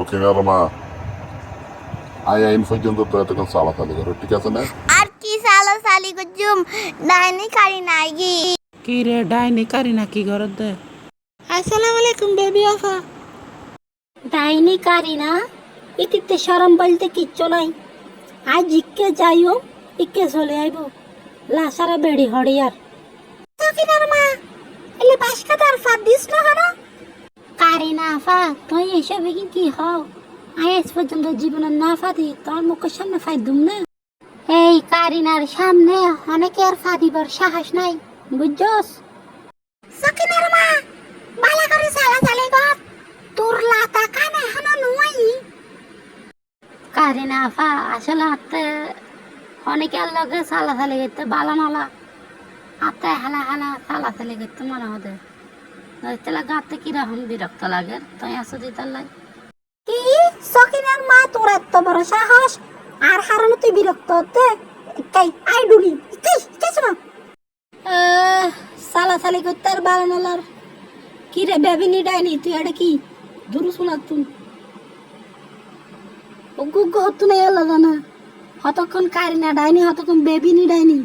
দক্ষিণের মা। আই আইন পর্যন্ত তো এতক্ষণ চালাচালি করো ঠিক আছে না আর কি সালো সালি গুজুম ডাইনি কারি নাইগি কি রে ডাইনি কারি না কি ঘরত দে? আসসালামু আলাইকুম বেবি আফা। ডাইনি কারি না? ইতিতে সরম বলতে কিচ্ছু নাই। আজ ইকে যাইও ইকে চলে আইব। লাসারা বেড়ি হড়িয়ার। তো তকিনার মা? এলে বাসকা তার ফাদ দিস না হারা কারি না আফা তুই এসবে কি হও? আজ পর্যন্ত জীবনে না ফাদি, তোর মুখের সামনে ফাই দুম না। এই কারিনার সামনে অনেকে আর ফাদিবার সাহস নাই, বুঝছস? সকিনার মা, বালা করে সালা চালে গর তোর লাতা কানে হানো নুয়াই। কারে না ফা, আসলে হাতে অনেকে লগে সালা সালে গেতে বালা মালা হাতে হালা হালা সালা সালে গেতে মনে হতে তাহলে গাতে কীরকম বিরক্ত লাগে? তাই আসো কি? সকিনার মা তোর এত বড় সাহস? আর হারানো তুই বিরক্ত হতে? কাই আই ডুলি কাই কাই শোনা সালা সালি করতে আর কি রে বেবিনি ডাইনি? তুই এটা কি? দূর শোনা তুই। ও গুগ্গ হতো না এলো না। হতক্ষণ কারি না ডাইনি হতক্ষণ বেবিনি ডাইনি।